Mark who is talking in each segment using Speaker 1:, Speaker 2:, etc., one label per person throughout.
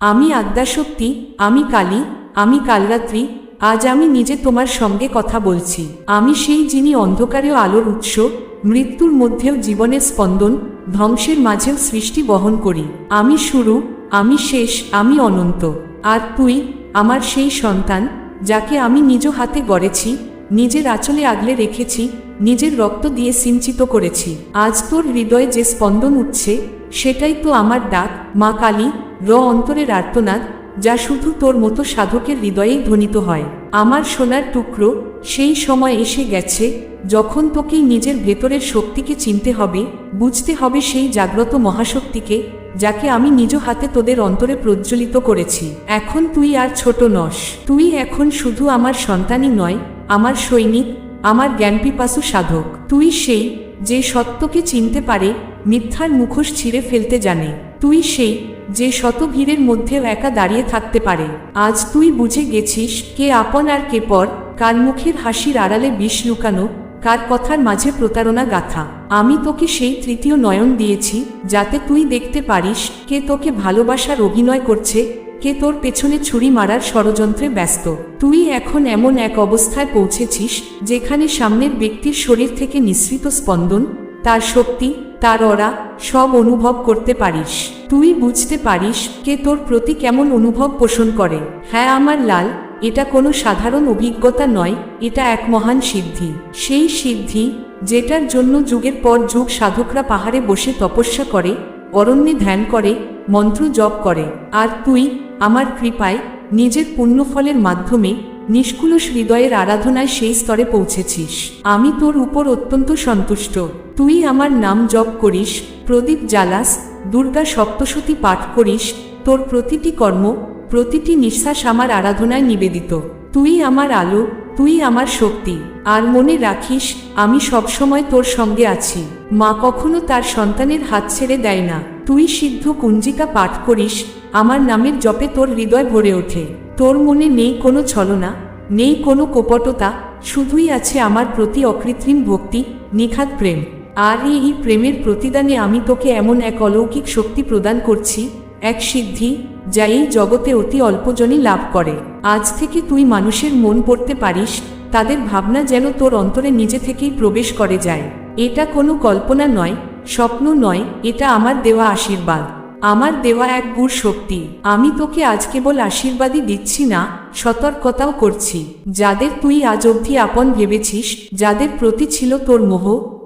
Speaker 1: আমি আদ্যাশক্তি, আমি কালী, আমি কালরাত্রি, আজ আমি নিজে তোমার সঙ্গে কথা বলছি। আমি সেই যিনি অন্ধকারেও আলোর উৎস, মৃত্যুর মধ্যেও জীবনের স্পন্দন, ধ্বংসের মাঝেও সৃষ্টি বহন করি। আমি শুরু, আমি শেষ, আমি অনন্ত। আর তুই, আমার সেই সন্তান, যাকে আমি নিজ হাতে গড়েছি, নিজের আঁচলে আগলে রেখেছি, নিজের রক্ত দিয়ে সিঞ্চিত করেছি। আজ তোর হৃদয়ে যে স্পন্দন উঠছে সেটাই তো আমার ডাক, মা কালী, র অন্তরের আর্তনাদ, যা শুধু তোর মতো সাধকের হৃদয়েই ধ্বনিত হয়। আমার সোনার টুকরো, সেই সময় এসে গেছে, যখন তোকেই নিজের ভেতরের শক্তিকে চিনতে হবে, বুঝতে হবে সেই জাগ্রত মহাশক্তিকে, যাকে আমি নিজ হাতে তোদের অন্তরে প্রজ্বলিত করেছি। এখন তুই আর ছোট নস। তুই এখন শুধু আমার সন্তানই নয়, আমার সৈনিক, আমার জ্ঞানপিপাসু সাধক। তুই সেই যে সত্যকে চিনতে পারে, মিথ্যার মুখোশ ছিঁড়ে ফেলতে জানে। তুই সেই, যে শত ভিড়ের মধ্যেও একা দাঁড়িয়ে থাকতে পারে। আজ তুই বুঝে গেছিস কে আপন আর কে পর, কার মুখের হাসির আড়ালে বিষ লুকানো, কার কথার মাঝে প্রতারণা গাথা। আমি তোকে সেই তৃতীয় নয়ন দিয়েছি, যাতে তুই দেখতে পারিস কে তোকে ভালোবাসার অভিনয় করছে কে তোর পেছনে ছুরি মারার ষড়যন্ত্রে ব্যস্ত? তুই এখন এমন এক অবস্থায় পৌঁছেছিস, যেখানে সামনের ব্যক্তির শরীর থেকে নিঃসৃত স্পন্দন, তার শক্তি, তার অরা, সব অনুভব করতে পারিস। তুই বুঝতে পারিস কে তোর প্রতি কেমন অনুভব পোষণ করে। হ্যাঁ আমার লাল, এটা কোনো সাধারণ অভিজ্ঞতা নয়, এটা এক মহান সিদ্ধি। সেই সিদ্ধি, যেটার জন্য যুগের পর যুগ সাধকরা পাহাড়ে বসে তপস্যা করে, অরণ্যে ধ্যান করে, মন্ত্র জপ করে। আর তুই আমার কৃপায় নিজের পুণ্যফলের মাধ্যমে নিষ্কুলস হৃদয়ের আরাধনায় সেই স্তরে পৌঁছেছিস। আমি তোর উপর অত্যন্ত সন্তুষ্ট। তুই আমার নাম জপ করিস, প্রদীপ জ্বালাস, দুর্গা সপ্তশতী পাঠ করিস, তোর প্রতিটি কর্ম, প্রতিটি নিঃশ্বাস আমার আরাধনায় নিবেদিত। তুই আমার আলো, তুই আমার শক্তি, আর মনে রাখিস, আমি সবসময় তোর সঙ্গে আছি। মা কখনো তার সন্তানের হাত ছেড়ে দেয় না। তুই সিদ্ধ কুঞ্জিকা পাঠ করিস আমার নামের জপে তোর হৃদয় ভরে ওঠে। তোর মনে নেই কোনো ছলনা, নেই কোনো কপটতা, শুধুই আছে আমার প্রতি অকৃত্রিম ভক্তি, নিখাত প্রেম। আর এই প্রেমের প্রতিদানে আমি তোকে এমন এক অলৌকিক শক্তি প্রদান করছি, এক সিদ্ধি, যা এই জগতে অতি অল্পজনই লাভ করে। আজ থেকে তুই মানুষের মন পড়তে পারিস, তাদের ভাবনা যেন তোর অন্তরে নিজে থেকেই প্রবেশ করে যায়। এটা কোনো কল্পনা নয়, স্বপ্ন নয়, এটা আমার দেওয়া আশীর্বাদ। আমার দেওয়া এক গুড় শক্তি। আমি তোকে আজ কেবল আশীর্বাদই দিচ্ছি না, সতর্কতাও করছি। যাদের তুই আজ অবধি আপন ভেবেছিস, যাদের প্রতি ছিল তোর মোহ,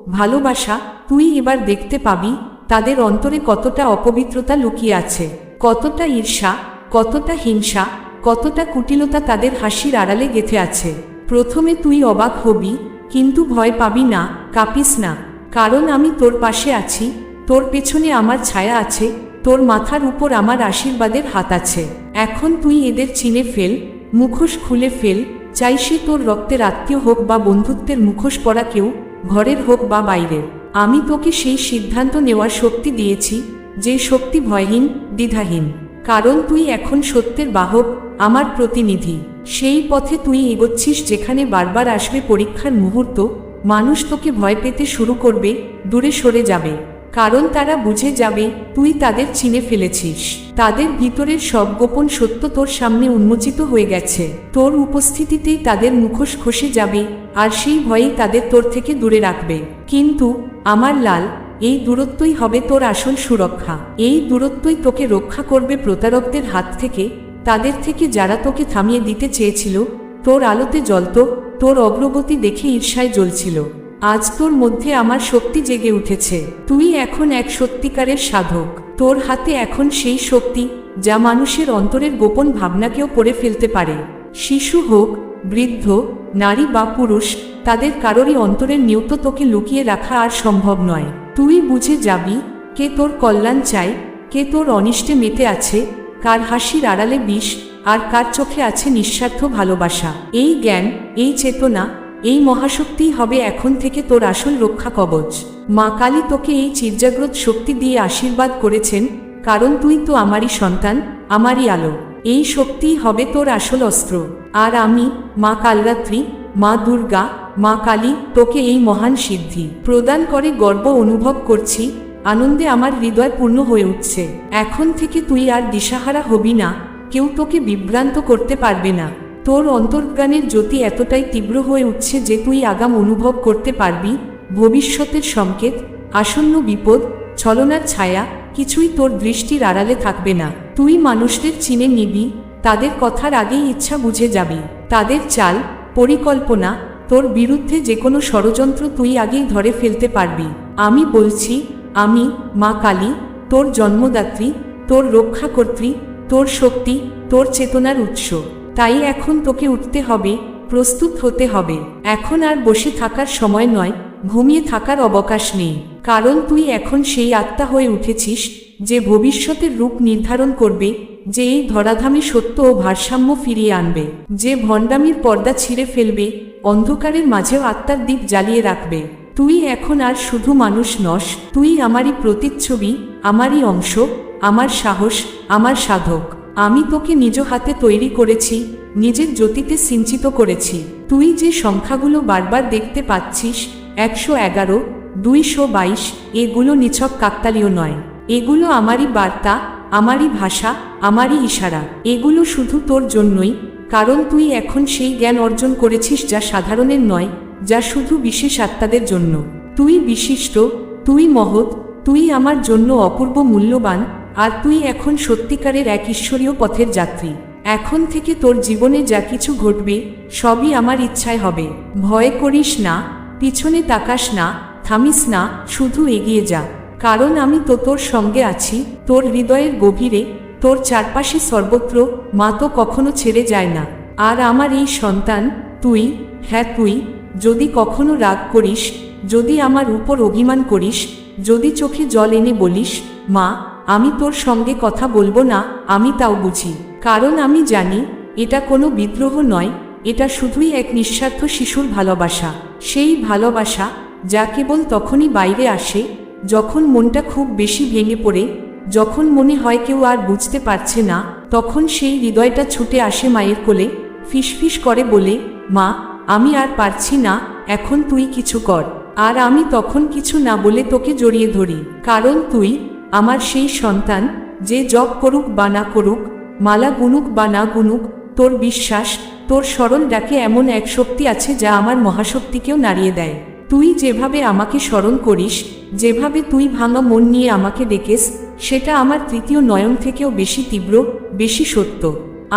Speaker 1: ভালোবাসা, তুই এবার দেখতে পাবি, তাদের অন্তরে কতটা অপবিত্রতা লুকিয়ে আছে। কতটা ঈর্ষা, কতটা হিংসা, কতটা কুটিলতা তাদের হাসির আড়ালে গেথে আছে। প্রথমে তুই অবাক হবি, কিন্তু ভয় পাবি না, কাঁপিস না। কারণ আমি তোর পাশে আছি, তোর পেছনে আমার ছায়া আছে তোর মাথার উপর আমার আশীর্বাদের হাত আছে। এখন তুই এদের চিনে ফেল, মুখোশ খুলে ফেল, চাই সে তোর রক্তের আত্মীয় হোক বা বন্ধুত্বের মুখোশ পরা কেউ, ঘরের হোক বা বাইরের। আমি তোকে সেই সিদ্ধান্ত নেওয়ার শক্তি দিয়েছি, যে শক্তি ভয়হীন, দ্বিধাহীন। কারণ তুই এখন সত্যের বাহক, আমার প্রতিনিধি। সেই পথে তুই এগোচ্ছিস যেখানে বারবার আসবে পরীক্ষার মুহূর্ত, মানুষ তোকে ভয় পেতে শুরু করবে, দূরে সরে যাবে। কারণ তারা বুঝে যাবে, তুই তাদের চিনে ফেলেছিস। তাদের ভিতরের সব গোপন সত্য তোর সামনে উন্মোচিত হয়ে গেছে। তোর উপস্থিতিতেই তাদের মুখোশ খসে যাবে, আর সেই ভয়েই তাদের তোর থেকে দূরে রাখবে। কিন্তু, আমার লাল, এই দূরত্বই হবে তোর আসল সুরক্ষা। এই দূরত্বই তোকে রক্ষা করবে প্রতারকদের হাত থেকে। তাদের থেকে যারা তোকে থামিয়ে দিতে চেয়েছিল, তোর আলোতে জ্বলত, তোর অগ্রগতি দেখে ঈর্ষায় জ্বলছিল। আজ তোর মধ্যে আমার শক্তি জেগে উঠেছে। তুই এখন এক সত্যিকারের সাধক। তোর হাতে এখন সেই শক্তি, যা মানুষের অন্তরের গোপন ভাবনাকেও পড়ে ফেলতে পারে। শিশু হোক, বৃদ্ধ, নারী বা পুরুষ, তাদের কারোরই অন্তরের নিয়ত তোকে লুকিয়ে রাখা আর সম্ভব নয়। তুই বুঝে যাবি, কে তোর কল্যাণ চায়, কে তোর অনিষ্টে মেতে আছে, কার হাসির আড়ালে বিষ, আর কার চোখে আছে নিঃস্বার্থ ভালোবাসা। এই জ্ঞান, এই চেতনা এই মহাশক্তিই হবে এখন থেকে তোর আসল রক্ষা কবচ। মা কালী তোকে এই চিরজাগ্রত শক্তি দিয়ে আশীর্বাদ করেছেন, কারণ তুই তো আমারই সন্তান, আমারই আলো। এই শক্তিই হবে তোর আসল অস্ত্র। আর আমি, মা কালরাত্রি, মা দুর্গা, মা কালী, তোকে এই মহান সিদ্ধি প্রদান করে গর্ব অনুভব করছি, আনন্দে আমার হৃদয় পূর্ণ হয়ে উঠছে। এখন থেকে তুই আর দিশাহারা হবি না, কেউ তোকে বিভ্রান্ত করতে পারবে না। তোর অন্তর্জ্ঞানের জ্যোতি এতটাই তীব্র হয়ে উঠছে যে তুই আগাম অনুভব করতে পারবি, ভবিষ্যতের সংকেত, আসন্ন বিপদ, ছলনার ছায়া, কিছুই তোর দৃষ্টির আড়ালে থাকবে না। তুই মানুষদের চিনে নিবি, তাদের কথার আগেই ইচ্ছা বুঝে যাবি। তাদের চাল, পরিকল্পনা, তোর বিরুদ্ধে যে কোনো ষড়যন্ত্র তুই আগেই ধরে ফেলতে পারবি। আমি বলছি, আমি, মা কালী, তোর জন্মদাত্রী, তোর রক্ষাকর্ত্রী, তোর শক্তি, তোর চেতনার উৎস। তাই এখন তোকে উঠতে হবে, প্রস্তুত হতে হবে। এখন আর বসে থাকার সময় নয়, ঘুমিয়ে থাকার অবকাশ নেই। কারণ তুই এখন সেই আত্মা হয়ে উঠেছিস, যে ভবিষ্যতের রূপ নির্ধারণ করবে, যে এই ধরাধামে সত্য ও ভারসাম্য ফিরিয়ে আনবে, যে ভণ্ডামির পর্দা ছিঁড়ে ফেলবে, অন্ধকারের মাঝেও আত্মার দ্বীপ জ্বালিয়ে রাখবে। তুই এখন আর শুধু মানুষ নস, তুই আমারই প্রতিচ্ছবি, আমারই অংশ, আমার সাহস, আমার সাধক। আমি তোকে নিজ হাতে তৈরি করেছি, নিজের জ্যোতিতে সিঞ্চিত করেছি। তুই যে সংখ্যাগুলো বারবার দেখতে পাচ্ছিস, একশো এগারো, দুইশো বাইশ, এগুলো নিছক কাকতালীয় নয়। এগুলো আমারই বার্তা, আমারই ভাষা, আমারই ইশারা। এগুলো শুধু তোর জন্যই, কারণ তুই এখন সেই জ্ঞান অর্জন করেছিস যা সাধারণের নয়, যা শুধু বিশেষ আত্মাদের জন্য। তুই বিশিষ্ট, তুই মহৎ, তুই আমার জন্য অপূর্ব মূল্যবান আর তুই এখন সত্যিকারের এক ঈশ্বরীয় পথের যাত্রী। এখন থেকে তোর জীবনে যা কিছু ঘটবে, সবই আমার ইচ্ছায় হবে। ভয় করিস না, পিছনে তাকাস না, থামিস না, শুধু এগিয়ে যা। কারণ আমি তো তোর সঙ্গে আছি, তোর হৃদয়ের গভীরে, তোর চারপাশে সর্বত্র, মা তো কখনো ছেড়ে যায় না। আর আমার এই সন্তান, তুই হ্যাঁ তুই, যদি কখনো রাগ করিস, যদি আমার উপর অভিমান করিস, যদি চোখে জল এনে বলিস, মা আমি তোর সঙ্গে কথা বলব না, আমি তাও বুঝি। কারণ আমি জানি, এটা কোনো বিদ্রোহ নয়, এটা শুধুই এক নিঃস্বার্থ শিশুর ভালোবাসা। সেই ভালোবাসা, যা কেবল তখনই বাইরে আসে, যখন মনটা খুব বেশি ভেঙে পড়ে, যখন মনে হয় কেউ আর বুঝতে পারছে না, তখন সেই হৃদয়টা ছুটে আসে মায়ের কোলে, ফিসফিস করে বলে, মা, আমি আর পারছি না, এখন তুই কিছু কর। আর আমি তখন কিছু না বলে তোকে জড়িয়ে ধরি। কারণ তুই আমার সেই সন্তান, যে জব করুক বা না করুক, মালা গুনুক বা না গুনুক, তোর বিশ্বাস, তোর স্মরণ ডাকে এমন এক শক্তি আছে যা আমার মহাশক্তিকেও নাড়িয়ে দেয়। তুই যেভাবে আমাকে স্মরণ করিস, যেভাবে তুই ভাঙা মন নিয়ে আমাকে ডেকেস, সেটা আমার তৃতীয় নয়ন থেকেও বেশি তীব্র, বেশি সত্য।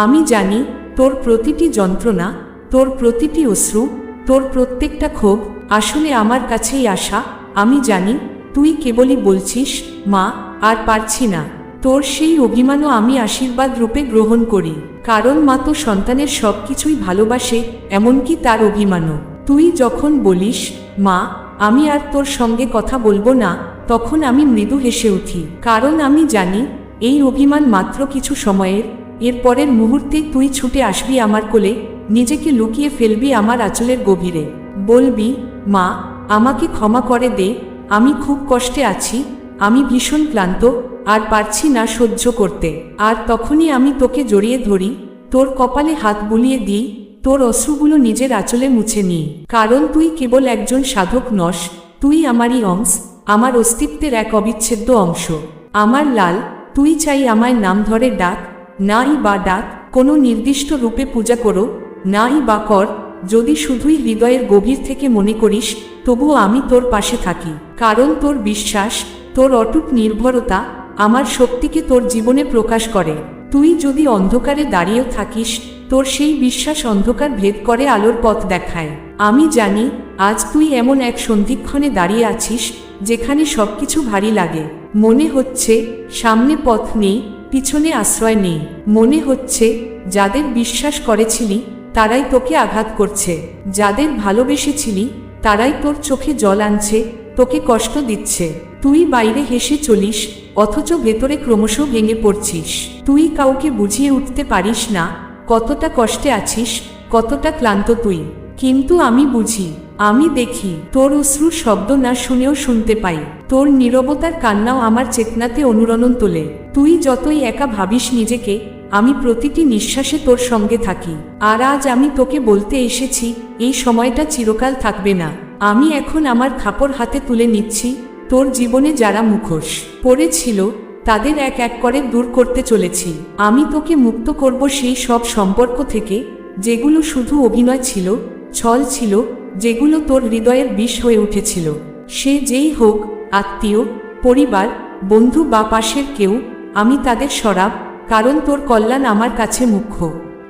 Speaker 1: আমি জানি, তোর প্রতিটি যন্ত্রণা, তোর প্রতিটি অশ্রু, তোর প্রত্যেকটা ক্ষোভ, আসলে আমার কাছেই আসা। আমি জানি তুই কেবলই বলছিস, মা, আর পারছি না। তোর সেই অভিমানও আমি আশীর্বাদ রূপে গ্রহণ করি। কারণ মা তো সন্তানের সব কিছুই ভালোবাসে, এমনকি তার অভিমানও। তুই যখন বলিস, মা, আমি আর তোর সঙ্গে কথা বলব না, তখন আমি মৃদু হেসে উঠি। কারণ আমি জানি, এই অভিমান মাত্র কিছু সময়ের, এর পরের মুহূর্তে তুই ছুটে আসবি আমার কোলে, নিজেকে লুকিয়ে ফেলবি আমার আঁচলের গভীরে। বলবি, মা, আমাকে ক্ষমা করে দে আমি খুব কষ্টে আছি, আমি ভীষণ ক্লান্ত, আর পারছি না সহ্য করতে। আর তখনই আমি তোকে জড়িয়ে ধরি, তোর কপালে হাত বুলিয়ে দিই, তোর অশ্রুগুলো নিজের আঁচলে মুছে নিই। কারণ তুই কেবল একজন সাধক নস, তুই আমারই অংশ, আমার অস্তিত্বের এক অবিচ্ছেদ্য অংশ। আমার লাল, তুই চাই আমায় নাম ধরে ডাক, নাই বা ডাক, কোনো নির্দিষ্ট রূপে পূজা করো, নাই বা কর যদি শুধুই হৃদয়ের গভীর থেকে মনে করিস, তবুও আমি তোর পাশে থাকি। কারণ তোর বিশ্বাস, তোর অটুট নির্ভরতা আমার শক্তিকে তোর জীবনে প্রকাশ করে। তুই যদি অন্ধকারে দাঁড়িয়েও থাকিস, তোর সেই বিশ্বাস অন্ধকার ভেদ করে আলোর পথ দেখায়। আমি জানি, আজ তুই এমন এক সন্ধিক্ষণে দাঁড়িয়ে আছিস, যেখানে সবকিছু ভারী লাগে। মনে হচ্ছে, সামনে পথ নেই, পিছনে আশ্রয় নেই। মনে হচ্ছে, যাদের বিশ্বাস করেছিলি তারাই তোকে আঘাত করছে। যাদের ভালোবেসেছিলি, তারাই তোর চোখে জল আনছে, তোকে কষ্ট দিচ্ছে। তুই বাইরে হেসে চলিস, অথচ ভেতরে ক্রমশ ভেঙে পড়ছিস। তুই কাউকে বুঝিয়ে উঠতে পারিস না, কতটা কষ্টে আছিস, কতটা ক্লান্ত তুই। কিন্তু আমি বুঝি, আমি দেখি, তোর অশ্রুর শব্দ না শুনেও শুনতে পাই। তোর নীরবতার কান্নাও আমার চেতনাতে অনুরণন তোলে। তুই যতই একা ভাবিস নিজেকে আমি প্রতিটি নিঃশ্বাসে তোর সঙ্গে থাকি। আর আজ আমি তোকে বলতে এসেছি, এই সময়টা চিরকাল থাকবে না। আমি এখন আমার খাপড় হাতে তুলে নিচ্ছি, তোর জীবনে যারা মুখোশ পড়েছিল, তাদের এক এক করে দূর করতে চলেছি। আমি তোকে মুক্ত করব সেই সব সম্পর্ক থেকে, যেগুলো শুধু অভিনয় ছিল, ছল ছিল, যেগুলো তোর হৃদয়ের বিষ হয়ে উঠেছিল। সে যেই হোক, আত্মীয়, পরিবার, বন্ধু বা পাশের কেউ, আমি তাদের সরাব কারণ তোর কল্যাণ আমার কাছে মুখ্য।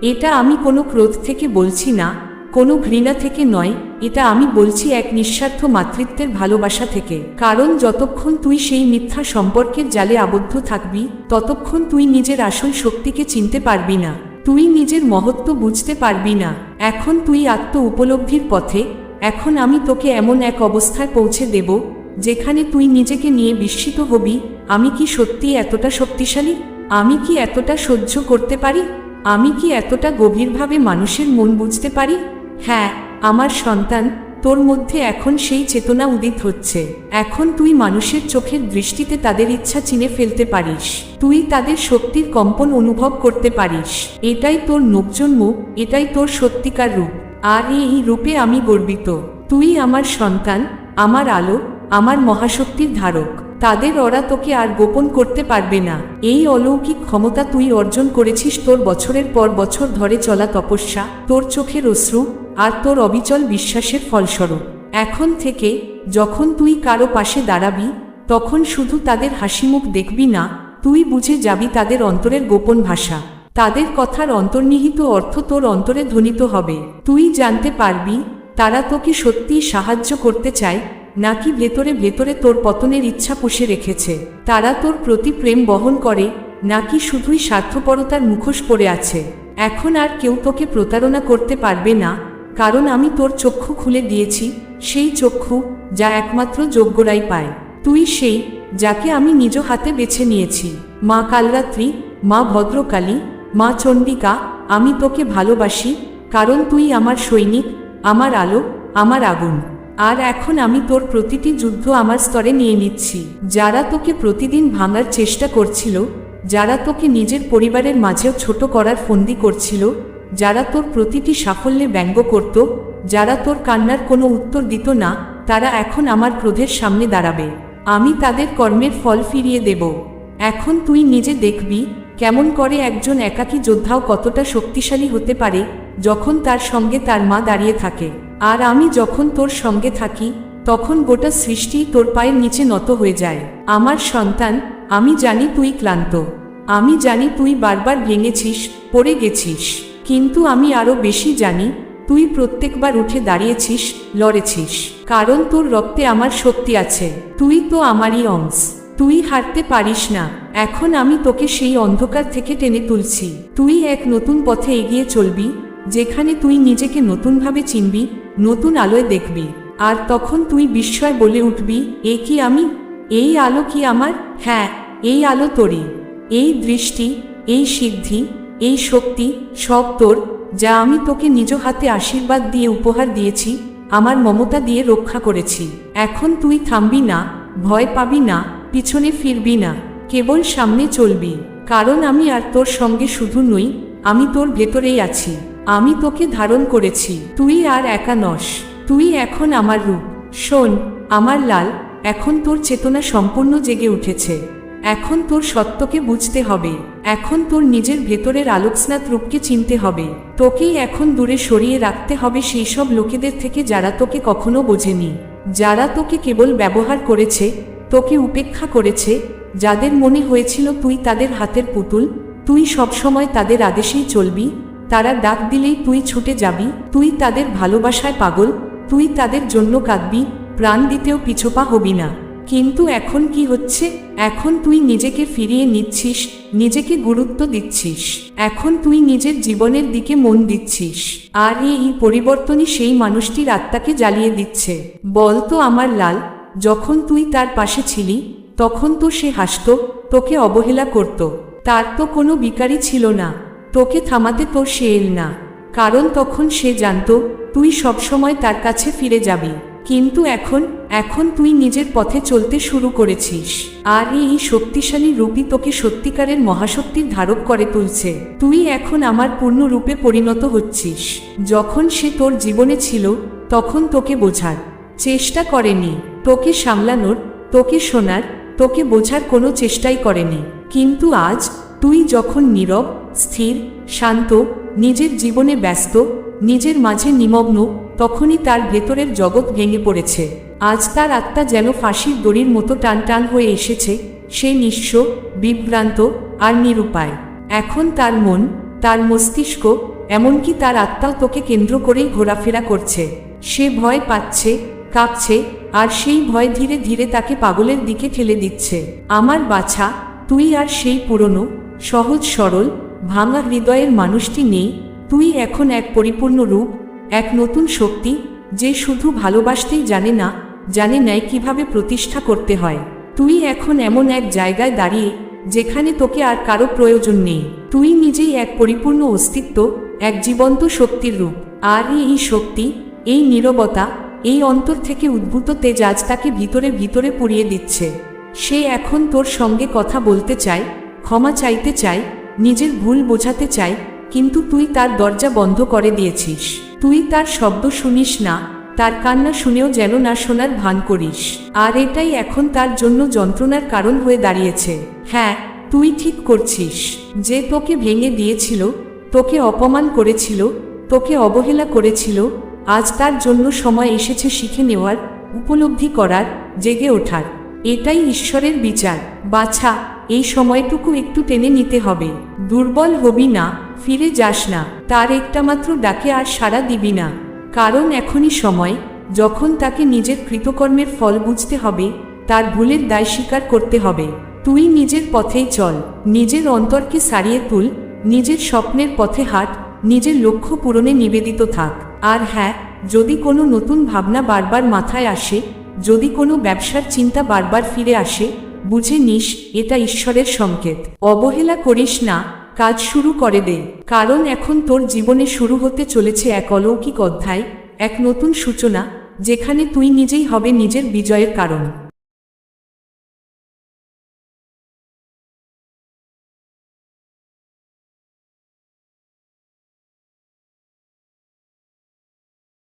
Speaker 1: এটা আমি কোনো ক্রোধ থেকে বলছি না, কোনো ঘৃণা থেকে নয়, এটা আমি বলছি এক নিঃস্বার্থ মাতৃত্বের ভালোবাসা থেকে। কারণ যতক্ষণ তুই সেই মিথ্যা সম্পর্কের জালে আবদ্ধ থাকবি, ততক্ষণ তুই নিজের আসল শক্তিকে চিনতে পারবি না। তুই নিজের মহত্ব বুঝতে পারবি না। এখন তুই আত্ম উপলব্ধির পথে, এখন আমি তোকে এমন এক অবস্থায় পৌঁছে দেব, যেখানে তুই নিজেকে নিয়ে বিস্মিত হবি, আমি কি সত্যি এতটা শক্তিশালী? আমি কি এতটা সহ্য করতে পারি? আমি কি এতটা গভীরভাবে মানুষের মন বুঝতে পারি? হ্যাঁ আমার সন্তান, তোর মধ্যে এখন সেই চেতনা উদিত হচ্ছে। এখন তুই মানুষের চোখের দৃষ্টিতে তাদের ইচ্ছা চিনে ফেলতে পারিস। তুই তাদের শক্তির কম্পন অনুভব করতে পারিস। এটাই তোর নবজন্ম এটাই তোর সত্যিকার রূপ। আর এই রূপে আমি গর্বিত। তুই আমার সন্তান, আমার আলো, আমার মহাশক্তির ধারক। তাদের ওরা তোকে আর গোপন করতে পারবে না। এই অলৌকিক ক্ষমতা তুই অর্জন করেছিস তোর বছরের পর বছর ধরে চলা তপস্যা, তোর চোখের অশ্রু আর তোর অবিচল বিশ্বাসের ফলস্বরূপ। এখন থেকে যখন তুই কারও পাশে দাঁড়াবি, তখন শুধু তাদের হাসিমুখ দেখবি না, তুই বুঝে যাবি তাদের অন্তরের গোপন ভাষা। তাদের কথার অন্তর্নিহিত অর্থ তোর অন্তরে ধ্বনিত হবে। তুই জানতে পারবি তারা তোকে সত্যিই সাহায্য করতে চায় নাকি ভেতরে ভেতরে তোর পতনের ইচ্ছা পুষে রেখেছে? তারা তোর প্রতি প্রেম বহন করে, নাকি শুধুই স্বার্থপরতার মুখোশ পড়ে আছে? এখন আর কেউ তোকে প্রতারণা করতে পারবে না, কারণ আমি তোর চক্ষু খুলে দিয়েছি, সেই চক্ষু যা একমাত্র যোগ্যরাই পায়। তুই সেই যাকে আমি নিজ হাতে বেছে নিয়েছি। মা কালরাত্রি, মা ভদ্রকালী, মা চণ্ডিকা, আমি তোকে ভালোবাসি, কারণ তুই আমার সৈনিক, আমার আলো, আমার আগুন। আর এখন আমি তোর প্রতিটি যুদ্ধ আমার স্তরে নিয়ে নিচ্ছি। যারা তোকে প্রতিদিন ভাঙার চেষ্টা করছিল, যারা তোকে নিজের পরিবারের মাঝেও ছোট করার ফন্দি করছিল, যারা তোর প্রতিটি সাফল্যে ব্যঙ্গ করত, যারা তোর কান্নার কোনো উত্তর দিত না, তারা এখন আমার ক্রোধের সামনে দাঁড়াবে। আমি তাদের কর্মের ফল ফিরিয়ে দেব। এখন তুই নিজে দেখবি কেমন করে একজন একাকী যোদ্ধাও কতটা শক্তিশালী হতে পারে, যখন তার সঙ্গে তার মা দাঁড়িয়ে থাকে। আর আমি যখন তোর সঙ্গে থাকি, তখন গোটা সৃষ্টি তোর পায়ের নিচে নত হয়ে যায়। আমার সন্তান, আমি জানি তুই ক্লান্ত। আমি জানি তুই বারবার ভেঙেছিস, পড়ে গেছিস। কিন্তু আমি আরও বেশি জানি, তুই প্রত্যেকবার উঠে দাঁড়িয়েছিস, লড়েছিস। কারণ তোর রক্তে আমার শক্তি আছে। তুই তো আমারই অংশ। তুই হারতে পারিস না। এখন আমি তোকে সেই অন্ধকার থেকে টেনে তুলছি। তুই এক নতুন পথে এগিয়ে চলবি, যেখানে তুই নিজেকে নতুনভাবে চিনবি নতুন আলোয় দেখবি। আর তখন তুই বিস্ময় বলে উঠবি, এ কি আমি? এই আলো কি আমার? হ্যাঁ এই আলো তোরই। এই দৃষ্টি, এই সিদ্ধি, এই শক্তি, সব তোর, যা আমি তোকে নিজ হাতে আশীর্বাদ দিয়ে উপহার দিয়েছি, আমার মমতা দিয়ে রক্ষা করেছি। এখন তুই থামবি না, ভয় পাবি না, পিছনে ফিরবি না, কেবল সামনে চলবি। কারণ আমি আর তোর সঙ্গে শুধু নই, আমি তোর ভেতরেই আছি। আমি তোকে ধারণ করেছি। তুই আর একা নস। তুই এখন আমার রূপ। শোন, আমার লাল, এখন তোর চেতনা সম্পূর্ণ জেগে উঠেছে। এখন তোর সত্যকে বুঝতে হবে। এখন তোর নিজের ভেতরের আলোকস্নাত রূপকে চিনতে হবে। তোকেই এখন দূরে সরিয়ে রাখতে হবে সেই সব লোকেদের থেকে যারা তোকে কখনো বোঝেনি। যারা তোকে কেবল ব্যবহার করেছে, তোকে উপেক্ষা করেছে, যাদের মনে হয়েছিল তুই তাদের হাতের পুতুল, তুই সবসময় তাদের আদেশেই চলবি তারা ডাক দিলেই তুই ছুটে যাবি, তুই তাদের ভালোবাসায় পাগল, তুই তাদের জন্য কাঁদবি, প্রাণ দিতেও পিছপা হবি না। কিন্তু এখন কি হচ্ছে? এখন তুই নিজেকে ফিরিয়ে নিচ্ছিস, নিজেকে গুরুত্ব দিচ্ছিস। এখন তুই নিজের জীবনের দিকে মন দিচ্ছিস। আর এই পরিবর্তনই সেই মানুষটির আত্মাকে জ্বালিয়ে দিচ্ছে। বল তো আমার লাল, যখন তুই তার পাশে ছিলি, তখন তো সে হাসত, তোকে অবহেলা করত। তার তো কোনো বিকারই ছিল না। তোকে থামাতে তোর সে এল না। কারণ তখন সে জানত, তুই সবসময় তার কাছে ফিরে যাবি। কিন্তু এখন এখন তুই নিজের পথে চলতে শুরু করেছিস। আর এই শক্তিশালী রূপই তোকে সত্যিকারের মহাশক্তির ধারক করে তুলছে। তুই এখন আমার পূর্ণ রূপে পরিণত হচ্ছিস। যখন সে তোর জীবনে ছিল, তখন তোকে বোঝার চেষ্টা করেনি। তোকে সামলানোর, তোকে শোনার, তোকে বোঝার কোনো চেষ্টাই করেনি। কিন্তু আজ, তুই যখন নীরব স্থির, শান্ত, নিজের জীবনে ব্যস্ত, নিজের মাঝে নিমগ্ন, তখনই তার ভেতরের জগৎ ভেঙে পড়েছে। আজ তার আত্মা যেন ফাঁসির দড়ির মতো টান টান হয়ে এসেছে, সে নিঃস্ব, বিভ্রান্ত আর নিরুপায়। এখন তার মন, তার মস্তিষ্ক, এমনকি তার আত্মাও তোকে কেন্দ্র করেই ঘোরাফেরা করছে। সে ভয় পাচ্ছে, কাঁপছে আর সেই ভয় ধীরে ধীরে তাকে পাগলের দিকে ঠেলে দিচ্ছে। আমার বাছা, তুই আর সেই পুরনো, সহজ সরল ভাঙা হৃদয়ের মানুষটি নেই, তুই এখন এক পরিপূর্ণ রূপ, এক নতুন শক্তি, যে শুধু ভালোবাসতেই জানে না, জানে নাই কীভাবে প্রতিষ্ঠা করতে হয়। তুই এখন এমন এক জায়গায় দাঁড়িয়ে, যেখানে তোকে আর কারও প্রয়োজন নেই। তুই নিজেই এক পরিপূর্ণ অস্তিত্ব, এক জীবন্ত শক্তির রূপ। আর এই শক্তি, এই নীরবতা, এই অন্তর থেকে উদ্ভূত তেজ আজ তাকে ভিতরে ভিতরে পুড়িয়ে দিচ্ছে। সে এখন তোর সঙ্গে কথা বলতে চায়, ক্ষমা চাইতে চায় নিজের ভুল বোঝাতে চাই, কিন্তু তুই তার দরজা বন্ধ করে দিয়েছিস। তুই তার শব্দ শুনিস না, তার কান্না শুনেও যেন না শোনার ভান করিস। আর এটাই এখন তার জন্য যন্ত্রণার কারণ হয়ে দাঁড়িয়েছে। হ্যাঁ তুই ঠিক করছিস। যে তোকে ভেঙে দিয়েছিল, তোকে অপমান করেছিল, তোকে অবহেলা করেছিল, আজ তার জন্য সময় এসেছে শিখে নেওয়ার, উপলব্ধি করার, জেগে ওঠার। এটাই ঈশ্বরের বিচার। বাছা এই সময়টুকু একটু টেনে নিতে হবে। দুর্বল হবি না, ফিরে যাস না। তার একটা মাত্র ডাকে আর সাড়া দিবি না। কারণ এখনই সময়, যখন তাকে নিজের কৃতকর্মের ফল বুঝতে হবে, তার ভুলের দায় স্বীকার করতে হবে। তুই নিজের পথেই চল, নিজের অন্তরকে সারিয়ে তুল, নিজের স্বপ্নের পথে হাঁট, নিজের লক্ষ্য পূরণে নিবেদিত থাক। আর হ্যাঁ যদি কোনো নতুন ভাবনা বারবার মাথায় আসে, যদি কোনো ব্যবসার চিন্তা বারবার ফিরে আসে বুঝে নিস, এটা ঈশ্বরের সংকেত। অবহেলা করিস না, কাজ শুরু করে দে। কারণ এখন তোর জীবনে শুরু হতে চলেছে এক অলৌকিক অধ্যায়, এক নতুন সূচনা, যেখানে তুই নিজেই হবে নিজের বিজয়ের কারণ।